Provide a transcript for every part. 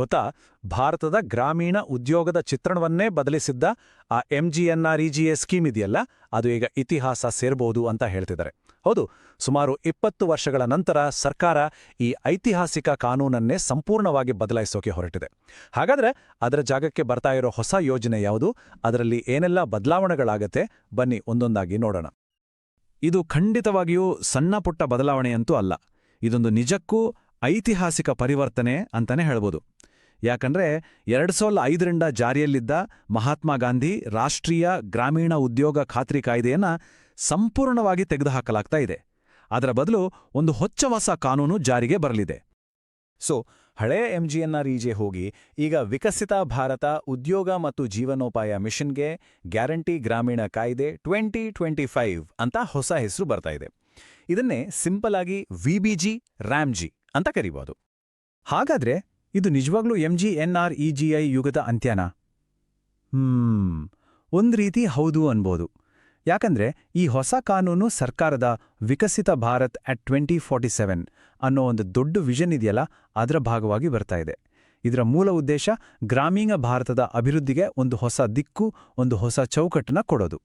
ಗೊತ್ತಾ? ಭಾರತದ ಗ್ರಾಮೀಣ ಉದ್ಯೋಗದ ಚಿತ್ರಣವನ್ನೇ ಬದಲಿಸಿದ್ದ ಆ M G N R E scheme ಇದೆಯಲ್ಲ? ಅದು ಈಗ ಇತಿಹಾಸ ಸೇರ್ಬೋದು ಅಂತ ಹೇಳ್ತಿದ್ದಾರೆ. ಹೌದು, ಸುಮಾರು ಇಪ್ಪತ್ತು ವರ್ಷಗಳ ನಂತರ ಸರ್ಕಾರ ಈ ಐತಿಹಾಸಿಕ ಕಾನೂನನ್ನೇ ಸಂಪೂರ್ಣವಾಗಿ ಬದಲಾಯಿಸೋಕೆ ಹೊರಟಿದೆ. ಹಾಗಾದ್ರೆ ಅದರ ಜಾಗಕ್ಕೆ ಬರ್ತಾ ಇರೋ ಹೊಸ ಯೋಜನೆ ಯಾವುದು? ಅದರಲ್ಲಿ ಏನೆಲ್ಲ ಬದಲಾವಣೆಗಳಾಗತ್ತೆ? ಬನ್ನಿ ಒಂದೊಂದಾಗಿ ನೋಡೋಣ. ಇದು ಖಂಡಿತವಾಗಿಯೂ ಸಣ್ಣ ಪುಟ್ಟ ಬದಲಾವಣೆಯಂತೂ ಅಲ್ಲ. ಇದೊಂದು ನಿಜಕ್ಕೂ ಐತಿಹಾಸಿಕ ಪರಿವರ್ತನೆ ಅಂತಾನೆ ಹೇಳ್ಬೋದು. ಯಾಕಂದ್ರೆ ಎರಡ್ ಸಾವಿರದ ಐದರಿಂದ ಜಾರಿಯಲ್ಲಿದ್ದ ಮಹಾತ್ಮ ಗಾಂಧಿ ರಾಷ್ಟ್ರೀಯ ಗ್ರಾಮೀಣ ಉದ್ಯೋಗ ಖಾತ್ರಿ ಕಾಯ್ದೆಯನ್ನ ಸಂಪೂರ್ಣವಾಗಿ ತೆಗೆದುಹಾಕಲಾಗ್ತಾ ಇದೆ. ಅದರ ಬದಲು ಒಂದು ಹೊಚ್ಚ ಹೊಸ ಕಾನೂನು ಜಾರಿಗೆ ಬರಲಿದೆ. ಸೊ ಹಳೆಯ ಎಂಜಿಎನ್ಆರ್ಇಜೆ ಹೋಗಿ ಈಗ ವಿಕಸಿತ ಭಾರತ ಉದ್ಯೋಗ ಮತ್ತು ಜೀವನೋಪಾಯ ಮಿಷನ್ಗೆ ಗ್ಯಾರಂಟಿ ಗ್ರಾಮೀಣ ಕಾಯ್ದೆ ಟ್ವೆಂಟಿ ಟ್ವೆಂಟಿ ಫೈವ್ ಅಂತ ಹೊಸ ಹೆಸರು ಬರ್ತಾ ಇದೆ. ಇದನ್ನೇ ಸಿಂಪಲ್ ಆಗಿ ವಿಬಿಜಿ ರ್ಯಾಮ್ಜಿ ಅಂತ ಕರಿಬೋದು. ಹಾಗಾದ್ರೆ ಇದು ನಿಜವಾಗ್ಲೂ ಐ ಯುಗದ ಅಂತ್ಯನಾ? ಹ್ಮ್, ಒಂದು ರೀತಿ ಹೌದು ಅನ್ಬೋದು. ಯಾಕಂದ್ರೆ ಈ ಹೊಸ ಕಾನೂನು ಸರ್ಕಾರದ Viksit Bharat at twenty forty seven ಅನ್ನೋ ಒಂದು ದೊಡ್ಡ ವಿಷನ್ ಇದೆಯಲ್ಲ, ಅದರ ಭಾಗವಾಗಿ ಬರ್ತಾ ಇದೆ. ಇದರ ಮೂಲ ಉದ್ದೇಶ ಗ್ರಾಮೀಣ ಭಾರತದ ಅಭಿವೃದ್ಧಿಗೆ ಒಂದು ಹೊಸ ದಿಕ್ಕು, ಒಂದು ಹೊಸ ಚೌಕಟ್ಟನ್ನ ಕೊಡೋದು.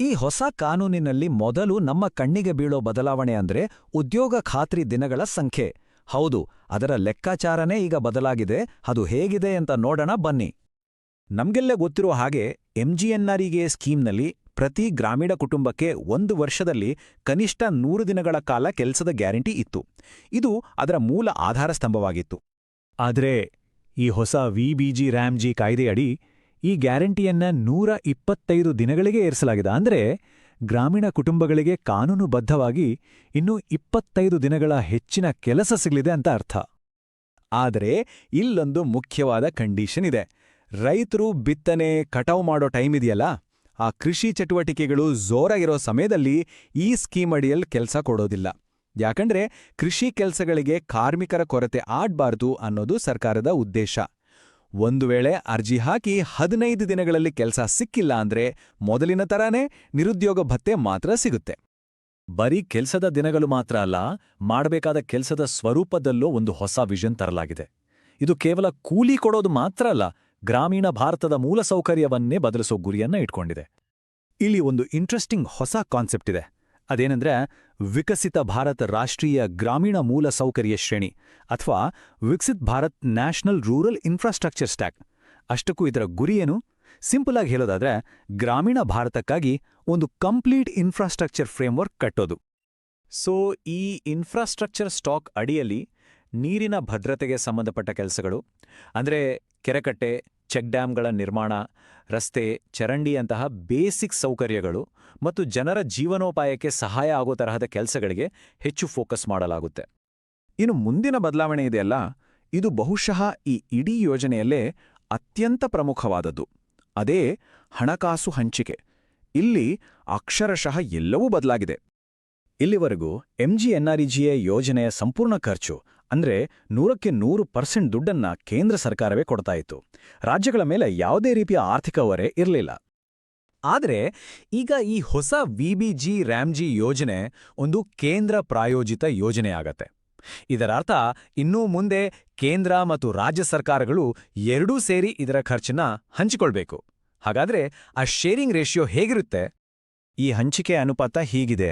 ಈ ಹೊಸ ಕಾನೂನಿನಲ್ಲಿ ಮೊದಲು ನಮ್ಮ ಕಣ್ಣಿಗೆ ಬೀಳೋ ಬದಲಾವಣೆ ಅಂದ್ರೆ ಉದ್ಯೋಗ ಖಾತ್ರಿ ದಿನಗಳ ಸಂಖ್ಯೆ. ಹೌದು, ಅದರ ಲೆಕ್ಕಾಚಾರನೇ ಈಗ ಬದಲಾಗಿದೆ, ಅದು ಹೇಗಿದೆ ಅಂತ ನೋಡೋಣ ಬನ್ನಿ. ನಮ್ಗೆಲ್ಲ ಗೊತ್ತಿರೋ ಹಾಗೆ ಎಂಜಿಎನ್ಆರ್ಇಗೆ ಸ್ಕೀಮ್ನಲ್ಲಿ ಪ್ರತಿ ಗ್ರಾಮೀಣ ಕುಟುಂಬಕ್ಕೆ ಒಂದು ವರ್ಷದಲ್ಲಿ ಕನಿಷ್ಠ ನೂರು ದಿನಗಳ ಕಾಲ ಕೆಲಸದ ಗ್ಯಾರಂಟಿ ಇತ್ತು. ಇದು ಅದರ ಮೂಲ ಆಧಾರ ಸ್ತಂಭವಾಗಿತ್ತು. ಆದರೆ, ಈ ಹೊಸ ವಿಬಿಜಿ ರ್ಯಾಮ್ಜಿ ಕಾಯ್ದೆಯಡಿ ಈ ಗ್ಯಾರಂಟಿಯನ್ನ ನೂರ ಇಪ್ಪತ್ತೈದು ದಿನಗಳಿಗೆ ಏರಿಸಲಾಗಿದೆ. ಅಂದ್ರೆ ಗ್ರಾಮೀಣ ಕುಟುಂಬಗಳಿಗೆ ಕಾನೂನುಬದ್ಧವಾಗಿ ಇನ್ನೂ ಇಪ್ಪತ್ತೈದು ದಿನಗಳ ಹೆಚ್ಚಿನ ಕೆಲಸ ಸಿಗಲಿದೆ ಅಂತ ಅರ್ಥ. ಆದರೆ ಇಲ್ಲೊಂದು ಮುಖ್ಯವಾದ ಕಂಡೀಷನ್ ಇದೆ. ರೈತರು ಬಿತ್ತನೆ, ಕಟಾವು ಮಾಡೋ ಟೈಮ್ ಇದೆಯಲ್ಲ, ಆ ಕೃಷಿ ಚಟುವಟಿಕೆಗಳು ಜೋರಾಗಿರೋ ಸಮಯದಲ್ಲಿ ಈ ಸ್ಕೀಮ್ ಅಡಿಯಲ್ಲಿ ಕೆಲಸ ಕೊಡೋದಿಲ್ಲ. ಯಾಕಂದ್ರೆ ಕೃಷಿ ಕೆಲಸಗಳಿಗೆ ಕಾರ್ಮಿಕರ ಕೊರತೆ ಆಡ್ಬಾರ್ದು ಅನ್ನೋದು ಸರ್ಕಾರದ ಉದ್ದೇಶ. ಒಂದು ವೇಳೆ ಅರ್ಜಿ ಹಾಕಿ ಹದಿನೈದು ದಿನಗಳಲ್ಲಿ ಕೆಲಸ ಸಿಕ್ಕಿಲ್ಲ ಅಂದ್ರೆ ಮೊದಲಿನ ತರಾನೇ ನಿರುದ್ಯೋಗ ಭತ್ತೆ ಮಾತ್ರ ಸಿಗುತ್ತೆ. ಬರೀ ಕೆಲಸದ ದಿನಗಳು ಮಾತ್ರ ಅಲ್ಲ, ಮಾಡಬೇಕಾದ ಕೆಲಸದ ಸ್ವರೂಪದಲ್ಲೂ ಒಂದು ಹೊಸ ವಿಷನ್ ತರಲಾಗಿದೆ. ಇದು ಕೇವಲ ಕೂಲಿ ಕೊಡೋದು ಮಾತ್ರ ಅಲ್ಲ, ಗ್ರಾಮೀಣ ಭಾರತದ ಮೂಲಸೌಕರ್ಯವನ್ನೇ ಬದಲಿಸೋ ಗುರಿಯನ್ನ ಇಟ್ಕೊಂಡಿದೆ. ಇಲ್ಲಿ ಒಂದು ಇಂಟ್ರೆಸ್ಟಿಂಗ್ ಹೊಸ ಕಾನ್ಸೆಪ್ಟ್ ಇದೆ. ಅದೇನೆಂದ್ರೆ ವಿಕಸಿತ ಭಾರತ ರಾಷ್ಟ್ರೀಯ ಗ್ರಾಮೀಣ ಮೂಲಸೌಕರ್ಯ ಶ್ರೇಣಿ ಅಥವಾ Viksit Bharat national rural infrastructure stack ಅಷ್ಟಕ್ಕೂ ಇದರ ಗುರಿಯೇನು ಸಿಂಪಲ್ ಆಗಿ ಹೇಳೋದಾದ್ರೆ ಗ್ರಾಮೀಣ ಭಾರತಕ್ಕಾಗಿ ಒಂದು ಕಂಪ್ಲೀಟ್ ಇನ್ಫ್ರಾಸ್ಟ್ರಕ್ಚರ್ ಫ್ರೇಮ್ವರ್ಕ್ ಕಟ್ಟೋದು. ಸೊ, ಈ ಇನ್ಫ್ರಾಸ್ಟ್ರಕ್ಚರ್ ಸ್ಟಾಕ್ ಅಡಿಯಲ್ಲಿ ನೀರಿನ ಭದ್ರತೆಗೆ ಸಂಬಂಧಪಟ್ಟ ಕೆಲಸಗಳು, ಅಂದರೆ ಕೆರೆಕಟ್ಟೆ ಚೆಕ್ ಡ್ಯಾಂಗಳ ನಿರ್ಮಾಣ, ರಸ್ತೆ ಚರಂಡಿಯಂತಹ ಬೇಸಿಕ್ ಸೌಕರ್ಯಗಳು ಮತ್ತು ಜನರ ಜೀವನೋಪಾಯಕ್ಕೆ ಸಹಾಯ ಆಗೋ ತರಹದ ಕೆಲಸಗಳಿಗೆ ಹೆಚ್ಚು ಫೋಕಸ್ ಮಾಡಲಾಗುತ್ತೆ. ಇನ್ನು ಮುಂದಿನ ಬದಲಾವಣೆ ಇದೆಯಲ್ಲ ಇದು ಬಹುಶಃ ಈ ಇಡೀ ಯೋಜನೆಯಲ್ಲೇ ಅತ್ಯಂತ ಪ್ರಮುಖವಾದದ್ದು. ಅದೇ ಹಣಕಾಸು ಹಂಚಿಕೆ. ಇಲ್ಲಿ ಅಕ್ಷರಶಃ ಎಲ್ಲವೂ ಬದಲಾಗಿದೆ. ಇಲ್ಲಿವರೆಗೂ ಎಂಜಿಎನ್ಆರ್ಇಜಿಎ ಯೋಜನೆಯ ಸಂಪೂರ್ಣ ಖರ್ಚು ಅಂದ್ರೆ ನೂರಕ್ಕೆ ನೂರು ಪರ್ಸೆಂಟ್ ದುಡ್ಡನ್ನ ಕೇಂದ್ರ ಸರ್ಕಾರವೇ ಕೊಡ್ತಾ ಇತ್ತು. ರಾಜ್ಯಗಳ ಮೇಲೆ ಯಾವುದೇ ರೀತಿಯ ಆರ್ಥಿಕ ಹೊರೆ ಇರಲಿಲ್ಲ. ಆದರೆ ಈಗ ಈ ಹೊಸ ವಿಬಿಜಿ ರ್ಯಾಮ್ಜಿ ಯೋಜನೆ ಒಂದು ಕೇಂದ್ರ ಪ್ರಾಯೋಜಿತ ಯೋಜನೆಯಾಗತ್ತೆ ಇದರ ಅರ್ಥ ಇನ್ನೂ ಮುಂದೆ ಕೇಂದ್ರ ಮತ್ತು ರಾಜ್ಯ ಸರ್ಕಾರಗಳು ಎರಡೂ ಸೇರಿ ಇದರ ಖರ್ಚನ್ನ ಹಂಚಿಕೊಳ್ಬೇಕು. ಹಾಗಾದ್ರೆ ಆ ಶೇರಿಂಗ್ ರೇಷಿಯೋ ಹೇಗಿರುತ್ತೆ? ಈ ಹಂಚಿಕೆ ಅನುಪಾತ ಹೀಗಿದೆ.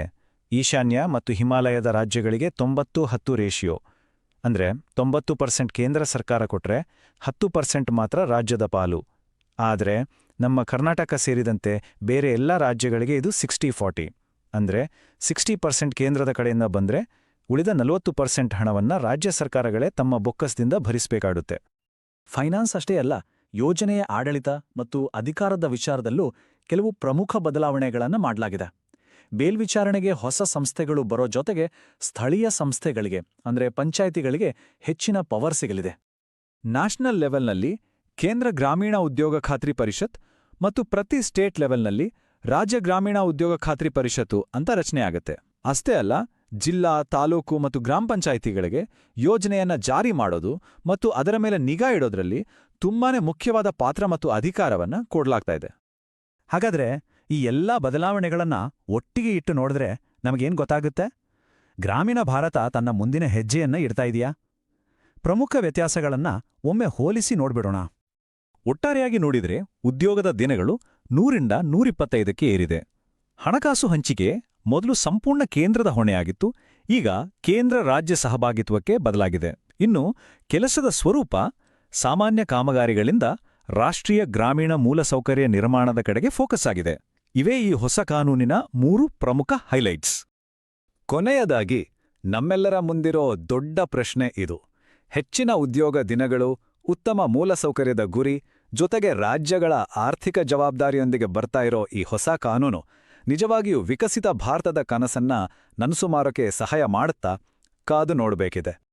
ಈಶಾನ್ಯ ಮತ್ತು ಹಿಮಾಲಯದ ರಾಜ್ಯಗಳಿಗೆ ತೊಂಬತ್ತು ಹತ್ತು ರೇಷಿಯೋ ಅಂದ್ರೆ ತೊಂಬತ್ತು ಪರ್ಸೆಂಟ್ ಕೇಂದ್ರ ಸರ್ಕಾರ ಕೊಟ್ರೆ ಹತ್ತು ಪರ್ಸೆಂಟ್ ಮಾತ್ರ ರಾಜ್ಯದ ಪಾಲು. ಆದರೆ ನಮ್ಮ ಕರ್ನಾಟಕ ಸೇರಿದಂತೆ ಬೇರೆ ಎಲ್ಲ ರಾಜ್ಯಗಳಿಗೆ ಇದು ಸಿಕ್ಸ್ಟಿ ಫಾರ್ಟಿ. ಅಂದ್ರೆ ಸಿಕ್ಸ್ಟಿ ಪರ್ಸೆಂಟ್ ಕೇಂದ್ರದ ಕಡೆಯಿಂದ ಬಂದ್ರೆ ಉಳಿದ ನಲವತ್ತು ಪರ್ಸೆಂಟ್ ಹಣವನ್ನ ರಾಜ್ಯ ಸರ್ಕಾರಗಳೇ ತಮ್ಮ ಬೊಕ್ಕಸದಿಂದ ಭರಿಸಬೇಕಾಗುತ್ತೆ. ಫೈನಾನ್ಸ್ ಅಷ್ಟೇ ಅಲ್ಲ, ಯೋಜನೆಯ ಆಡಳಿತ ಮತ್ತು ಅಧಿಕಾರದ ವಿಚಾರದಲ್ಲೂ ಕೆಲವು ಪ್ರಮುಖ ಬದಲಾವಣೆಗಳನ್ನು ಮಾಡಲಾಗಿದೆ. ಮೇಲ್ವಿಚಾರಣೆಗೆ ಹೊಸ ಸಂಸ್ಥೆಗಳು ಬರೋ ಜೊತೆಗೆ ಸ್ಥಳೀಯ ಸಂಸ್ಥೆಗಳಿಗೆ, ಅಂದ್ರೆ ಪಂಚಾಯಿತಿಗಳಿಗೆ ಹೆಚ್ಚಿನ ಪವರ್ ಸಿಗಲಿದೆ. ನ್ಯಾಷನಲ್ ಲೆವೆಲ್ನಲ್ಲಿ ಕೇಂದ್ರ ಗ್ರಾಮೀಣ ಉದ್ಯೋಗ ಖಾತ್ರಿ ಪರಿಷತ್ ಮತ್ತು ಪ್ರತಿ ಸ್ಟೇಟ್ ಲೆವೆಲ್ನಲ್ಲಿ ರಾಜ್ಯ ಗ್ರಾಮೀಣ ಉದ್ಯೋಗ ಖಾತ್ರಿ ಪರಿಷತ್ತು ಅಂತ ರಚನೆಯಾಗುತ್ತೆ ಅಷ್ಟೇ ಅಲ್ಲ, ಜಿಲ್ಲಾ, ತಾಲೂಕು ಮತ್ತು ಗ್ರಾಮ ಪಂಚಾಯಿತಿಗಳಿಗೆ ಯೋಜನೆಯನ್ನ ಜಾರಿ ಮಾಡೋದು ಮತ್ತು ಅದರ ಮೇಲೆ ನಿಗಾ ಇಡೋದ್ರಲ್ಲಿ ತುಂಬಾನೇ ಮುಖ್ಯವಾದ ಪಾತ್ರ ಮತ್ತು ಅಧಿಕಾರವನ್ನ ಕೊಡಲಾಗ್ತಾ ಇದೆ. ಹಾಗಾದ್ರೆ ಈ ಎಲ್ಲಾ ಬದಲಾವಣೆಗಳನ್ನ ಒಟ್ಟಿಗೆ ಇಟ್ಟು ನೋಡಿದ್ರೆ ನಮಗೇನ್ ಗೊತ್ತಾಗುತ್ತೆ? ಗ್ರಾಮೀಣ ಭಾರತ ತನ್ನ ಮುಂದಿನ ಹೆಜ್ಜೆಯನ್ನ ಇಡ್ತಾ ಇದೆಯಾ? ಪ್ರಮುಖ ವ್ಯತ್ಯಾಸಗಳನ್ನ ಒಮ್ಮೆ ಹೋಲಿಸಿ ನೋಡ್ಬಿಡೋಣ. ಒಟ್ಟಾರೆಯಾಗಿ ನೋಡಿದರೆ ಉದ್ಯೋಗದ ದಿನಗಳು ನೂರಿಂದ ನೂರಿಪ್ಪತ್ತೈದಕ್ಕೆ ಏರಿದೆ. ಹಣಕಾಸು ಹಂಚಿಕೆ ಮೊದಲು ಸಂಪೂರ್ಣ ಕೇಂದ್ರದ ಹೊಣೆಯಾಗಿತ್ತು, ಈಗ ಕೇಂದ್ರ ರಾಜ್ಯ ಸಹಭಾಗಿತ್ವಕ್ಕೆ ಬದಲಾಗಿದೆ. ಇನ್ನು ಕೆಲಸದ ಸ್ವರೂಪ ಸಾಮಾನ್ಯ ಕಾಮಗಾರಿಗಳಿಂದ ರಾಷ್ಟ್ರೀಯ ಗ್ರಾಮೀಣ ಮೂಲಸೌಕರ್ಯ ನಿರ್ಮಾಣದ ಕಡೆಗೆ ಫೋಕಸ್ ಆಗಿದೆ. ಇವೇ ಈ ಹೊಸ ಕಾನೂನಿನ ಮೂರು ಪ್ರಮುಖ ಹೈಲೈಟ್ಸ್. ಕೊನೆಯದಾಗಿ, ನಮ್ಮೆಲ್ಲರ ಮುಂದಿರೋ ದೊಡ್ಡ ಪ್ರಶ್ನೆ ಇದು. ಹೆಚ್ಚಿನ ಉದ್ಯೋಗ ದಿನಗಳು, ಉತ್ತಮ ಮೂಲಸೌಕರ್ಯದ ಗುರಿ, ಜೊತೆಗೆ ರಾಜ್ಯಗಳ ಆರ್ಥಿಕ ಜವಾಬ್ದಾರಿಯೊಂದಿಗೆ ಬರ್ತಾ ಇರೋ ಈ ಹೊಸ ಕಾನೂನು, ನಿಜವಾಗಿಯೂ ವಿಕಸಿತ ಭಾರತದ ಕನಸನ್ನ ನನಸು ಮಾರೋಕೆ ಸಹಾಯ ಮಾಡುತ್ತಾ ಕಾದು ನೋಡಬೇಕಿದೆ.